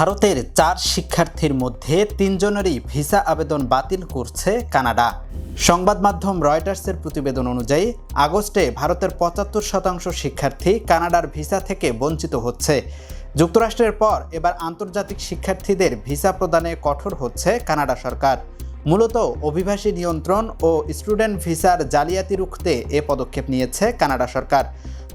ভারতের চার শিক্ষার্থীর মধ্যে তিনজনেরই ভিসা আবেদন বাতিল করছে কানাডা। সংবাদ মাধ্যম রয়টার্সের প্রতিবেদন অনুযায়ী, আগস্টে ভারতের পঁচাত্তর শতাংশ শিক্ষার্থী কানাডার ভিসা থেকে বঞ্চিত হচ্ছে। যুক্তরাষ্ট্রের পর এবার আন্তর্জাতিক শিক্ষার্থীদের ভিসা প্রদানে কঠোর হচ্ছে কানাডা সরকার। মূলত অভিবাসী নিয়ন্ত্রণ ও স্টুডেন্ট ভিসার জালিয়াতি রুখতে এ পদক্ষেপ নিয়েছে কানাডা সরকার।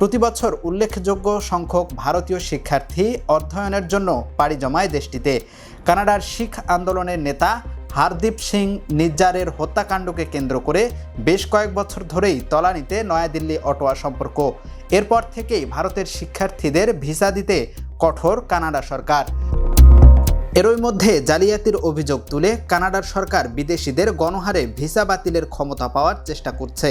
প্রতিবছর উল্লেখযোগ্য সংখ্যক ভারতীয় শিক্ষার্থী অধ্যয়নের জন্য পাড়ি জমায় দেশটিতে। কানাডার শিখ আন্দোলনের নেতা হারদীপ সিং নিজ্জারের হত্যাকাণ্ডকে কেন্দ্র করে বেশ কয়েক বছর ধরেই তলানিতে নয়াদিল্লি অটোয়া সম্পর্ক। এরপর থেকেই ভারতের শিক্ষার্থীদের ভিসা দিতে কঠোর কানাডা সরকার। এরই মধ্যে জালিয়াতির অভিযোগ তুলে কানাডার সরকার বিদেশিদের গণহারে ভিসা বাতিলের ক্ষমতা পাওয়ার চেষ্টা করছে।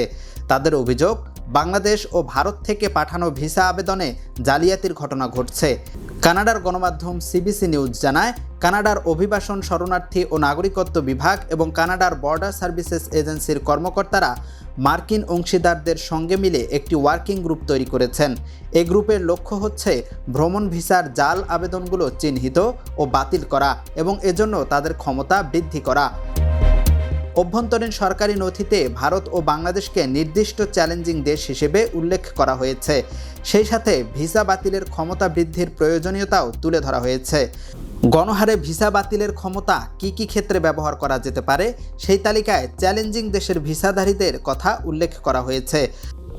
তাদের অভিযোগ, বাংলাদেশ ও ভারত থেকে পাঠানো ভিসা আবেদনে জালিয়াতির ঘটনা ঘটছে। কানাডার গণমাধ্যম সিবিসি নিউজ জানায়, কানাডার অভিবাসন শরণার্থী ও নাগরিকত্ব বিভাগ এবং কানাডার বর্ডার সার্ভিসেস এজেন্সির কর্মকর্তারা মার্কিন অংশীদারদের সঙ্গে মিলে একটি ওয়ার্কিং গ্রুপ তৈরি করেছেন। এই গ্রুপের লক্ষ্য হচ্ছে ভ্রমণ ভিসার জাল আবেদনগুলো চিহ্নিত ও বাতিল করা এবং এজন্য তাদের ক্ষমতা বৃদ্ধি করা। অভ্যন্তরীণ সরকারি নথিতে ভারত ও বাংলাদেশকে নির্দিষ্ট চ্যালেঞ্জিং দেশ হিসেবে উল্লেখ করা হয়েছে। সেই সাথে ভিসা বাতিলের ক্ষমতা বৃদ্ধির প্রয়োজনীয়তাও তুলে ধরা হয়েছে। গণহারে ভিসা বাতিলের ক্ষমতা কি কি ক্ষেত্রে ব্যবহার করা যেতে পারে, সেই তালিকায় চ্যালেঞ্জিং দেশের ভিসাধারীদের কথা উল্লেখ করা হয়েছে।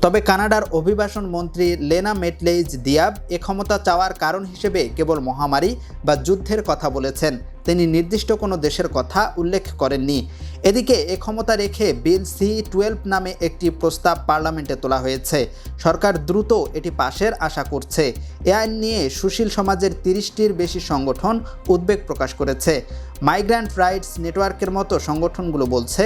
তবে কানাডার অভিবাসন মন্ত্রী লেনা মেটলেইজ দিয়াব এ ক্ষমতা চাওয়ার কারণ হিসেবে কেবল মহামারী বা যুদ্ধের কথা বলেছেন। তিনি নির্দিষ্ট কোনো দেশের কথা উল্লেখ করেননি। এদিকে এ ক্ষমতা রেখে বিল সি টুয়েলভ নামে একটি প্রস্তাব পার্লামেন্টে তোলা হয়েছে। সরকার দ্রুত এটি পাশের আশা করছে। এ আইন নিয়ে সুশীল সমাজের তিরিশটির বেশি সংগঠন উদ্বেগ প্রকাশ করেছে। মাইগ্রান্ট রাইটস নেটওয়ার্কের মতো সংগঠনগুলো বলছে,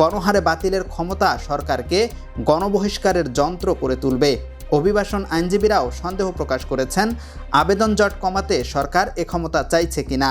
গণহারে বাতিলের ক্ষমতা সরকারকে গণবহিষ্কারের যন্ত্র করে তুলবে। অভিবাসন আইনজীবীরাও সন্দেহ প্রকাশ করেছেন, আবেদন জট কমাতে সরকার এ ক্ষমতা চাইছে কিনা।